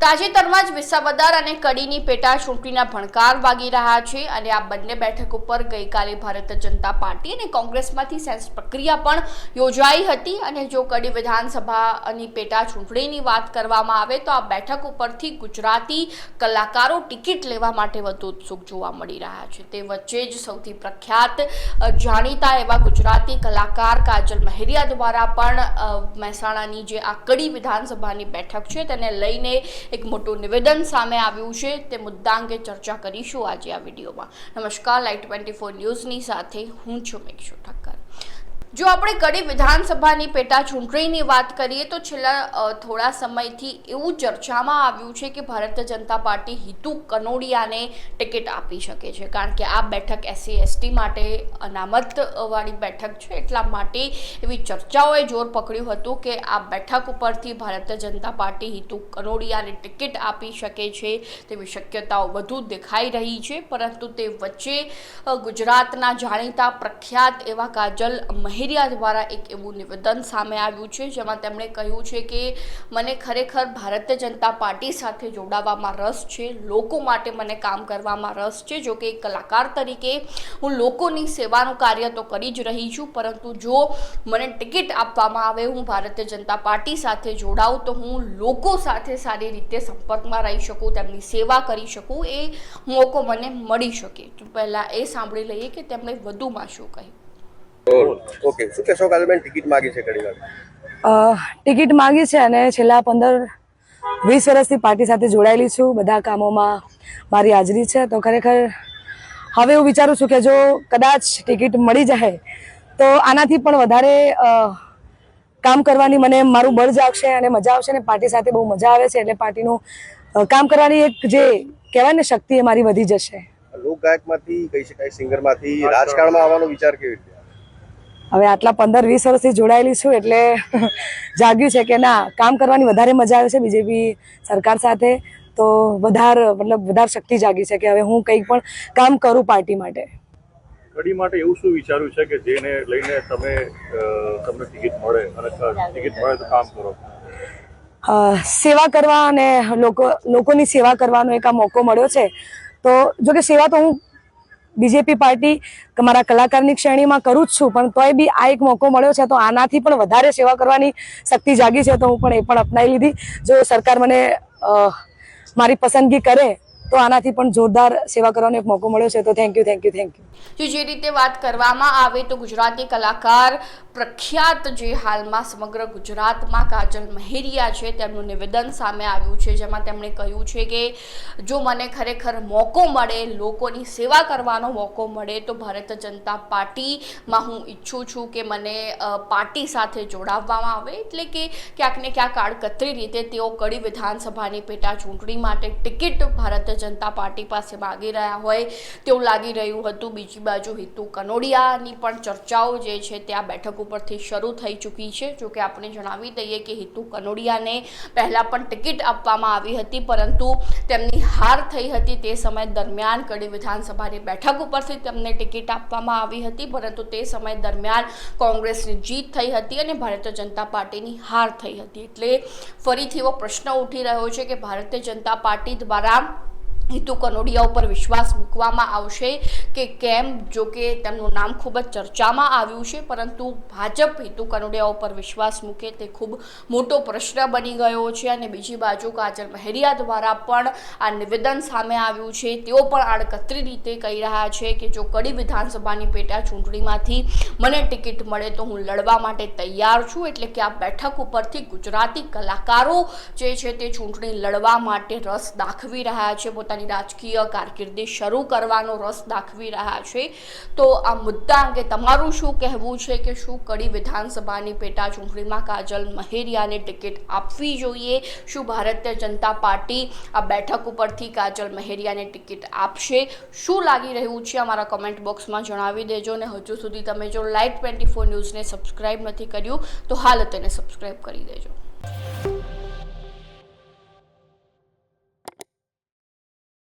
તાજેતરમાં જ વિસાવદર અને કડીની પેટા ચૂંટણીના ભણકાર વાગી રહ્યા છે અને આ બંને બેઠક ઉપર ગઈકાલે ભારતીય જનતા પાર્ટી અને કોંગ્રેસમાંથી સેન્સ પ્રક્રિયા પણ યોજાઈ હતી અને જો કડી વિધાનસભાની પેટા ચૂંટણીની વાત કરવામાં આવે તો આ બેઠક ઉપરથી ગુજરાતી કલાકારો ટિકિટ લેવા માટે વધુ ઉત્સુક જોવા મળી રહ્યા છે. તે વચ્ચે જ સૌથી પ્રખ્યાત જાણીતા એવા ગુજરાતી કલાકાર કાજલ મહેરિયા દ્વારા પણ મહેસાણાની જે આ કડી વિધાનસભાની બેઠક છે તેને લઈને એક મોટું નિવેદન સામે આવ્યું છે તે મુદ્દા અંગે ચર્ચા કરીશું આજે આ વિડીયોમાં. નમસ્કાર લાઈટ ટ્વેન્ટી ફોર ન્યૂઝની સાથે હું છું મેક્ષુ ઠક્કર. જો આપણે કડી વિધાનસભાની પેટા ચૂંટણીની વાત કરીએ તો છેલ્લા થોડા સમયથી એવું ચર્ચામાં આવ્યું છે કે ભારતીય જનતા પાર્ટી હિતુ કનોડિયાને ટિકિટ આપી શકે છે. કારણ કે આ બેઠક એસસી, એસટી માટે અનામતવાળી બેઠક છે. એટલા માટે એવી ચર્ચાઓએ જોર પકડ્યું હતું કે આ બેઠક ઉપરથી ભારતીય જનતા પાર્ટી હિતુ કનોડિયાને ટિકિટ આપી શકે છે તેવી શક્યતાઓ વધુ દેખાઈ રહી છે. પરંતુ તે વચ્ચે ગુજરાતના જાણીતા પ્રખ્યાત એવા કાજલ મહેરિયા દ્વારા એક એવું નિવેદન સામે આવ્યું છે, જેમાં તેમણે કહ્યું છે કે મને ખરેખર ભારતીય જનતા પાર્ટી સાથે જોડાવામાં રસ છે, લોકો માટે મને કામ કરવામાં રસ છે, જો કે એક કલાકાર તરીકે હું લોકોની સેવાનું કાર્ય તો કરી જ રહી છું, પરંતુ જો મને ટિકિટ આપવામાં આવે, હું ભારતીય જનતા પાર્ટી સાથે જોડાઉં, તો હું લોકો સાથે સારી રીતે સંપર્કમાં રહી શકું, તેમની સેવા કરી શકું, એ મોકો મને મળી શકે. તો પહેલાં એ સાંભળી લઈએ કે તેમણે વધુમાં શું કહ્યું. ઓકે શું કહેશો કાજલબેન ટિકિટ માગી છે ઘણી વાર ટિકિટ માંગી છે અને છેલ્લા પંદર વીસ વર્ષથી પાર્ટી સાથે જોડાયેલી છું. બધા કામોમાં મારી હાજરી છે. તો ખરેખર હવે હું વિચારું છું કે જો કદાચ ટિકિટ મળી જાય તો આનાથી પણ વધારે કામ કરવાની મને મારું બળ જાગશે અને મજા આવશે અને પાર્ટી સાથે બહુ મજા આવે છે. એટલે પાર્ટીનું કામ કરવાની એક જે કહેવાય ને શક્તિ એ મારી વધી જશે. લોકગાયકમાંથી કહી શકાય સિંગરમાંથી રાજકારણમાં આવવાનો વિચાર કેવી રીતે? હવે આટલા પંદર વીસ વર્ષથી જોડાયેલી છું એટલે જાગ્યું છે કે ના કામ કરવાની વધારે મજા આવે છે બીજેપી સરકાર સાથે. તો વધારે મતલબ વધારે શક્તિ જાગી છે કે હવે હું કંઈક પણ કામ કરું પાર્ટી માટે. કડી માટે એવું શું વિચાર્યું છે કે જેને લઈને તમે તમને ટિકિટ મળે અને ટિકિટ મળે તો કામ કરો? સેવા કરવા અને લોકો લોકોની સેવા કરવાનો એક આ મોકો મળ્યો છે. તો જો કે સેવા તો હું બીજેપી પાર્ટી મારા કલાકારની શ્રેણીમાં કરું જ છું, પણ તોય બી આ એક મોકો મળ્યો છે, તો આનાથી પણ વધારે સેવા કરવાની શક્તિ જાગી છે, તો હું પણ એ પણ અપનાવી લીધી. જો સરકાર મને મારી પસંદગી કરે, તો આનાથી પણ જોરદાર સેવા કરવાનો એક મોકો મળ્યો છે, તો thank you thank you thank you જે રીતે વાત કરવામાં આવે, તો ગુજરાતી કલાકાર પ્રખ્યાત જે હાલમાં સમગ્ર ગુજરાતમાં કાજલ મહેરિયા છે, તેમનું નિવેદન સામે આવ્યું છે, જેમાં તેમણે કહ્યું છે કે, જો મને ખરેખર મોકો મળે, લોકોની સેવા કરવાનો મોકો મળે, તો ભારતીય જનતા પાર્ટીમાં હું ઈચ્છું છું કે મને પાર્ટી સાથે જોડાવવામાં આવે. એટલે કે ક્યાંક ને ક્યાંક આડકતરી રીતે તેઓ કડી વિધાનસભાની પેટા ચૂંટણી માટે ટિકિટ ભારતીય જનતા પાર્ટી પાસે માગી રહ્યા હોય તેવું લાગી રહ્યું હતું. બીજી બાજુ હિતુ કનોડિયાની પણ ચર્ચાઓ જે છે, ત્યાં બેઠક બેઠક ઉપરથી શરૂ થઈ ચૂકી છે. જો કે આપણે જણાવી દઈએ કે હિતુ કનોડિયાને પહેલાં પણ ટિકિટ આપવામાં આવી હતી, પરંતુ તેમની હાર થઈ હતી તે સમય દરમિયાન કડી વિધાનસભાની બેઠક ઉપરથી તેમને ટિકિટ આપવામાં આવી હતી, પરંતુ તે સમય દરમિયાન કોંગ્રેસની જીત થઈ હતી અને ભારતીય જનતા પાર્ટીની હાર થઈ હતી. એટલે ફરીથી એવો પ્રશ્ન ઉઠી રહ્યો છે કે ભારતીય જનતા પાર્ટી દ્વારા હિતુ કનોડિયા ઉપર વિશ્વાસ મૂકવામાં આવશે કે કેમ? જો કે તેમનું નામ ખૂબ જ ચર્ચામાં આવ્યું છે, પરંતુ ભાજપ હિતુ કનોડિયા ઉપર વિશ્વાસ મૂકે તે ખૂબ મોટો પ્રશ્ન બની ગયો છે અને બીજી બાજુ કાજલ મહેરિયા દ્વારા પણ આ નિવેદન સામે આવ્યું છે. તેઓ પણ આડકતરી રીતે કહી રહ્યા છે કે જો કડી વિધાનસભાની પેટા ચૂંટણીમાંથી મને ટિકિટ મળે તો હું લડવા માટે તૈયાર છું, એટલે કે આ બેઠક ઉપરથી ગુજરાતી કલાકારો જે છે તે ચૂંટણી લડવા માટે રસ દાખવી રહ્યા છે. પોતાની રાજકીય કારકિર્દી શરૂ કરવાનો રસ દાખવી રહ્યા છે. તો આ મુદ્દા અંગે તમારું શું કહેવું છે કે શું કડી વિધાનસભાની પેટા ચૂંટણીમાં કાજલ મહેરિયાને ટિકિટ આપવી જોઈએ? શું ભારતીય જનતા પાર્ટી આ બેઠક ઉપરથી કાજલ મહેરિયાને ટિકિટ આપશે? શું લાગી રહ્યું છે? અમારા કમેન્ટ બોક્સમાં જણાવી દેજો અને હજુ સુધી તમે જો લાઈવ ટ્વેન્ટી ફોર ન્યૂઝને સબસ્ક્રાઈબ નથી કર્યું તો હાલ તેને સબસ્ક્રાઈબ કરી દેજો.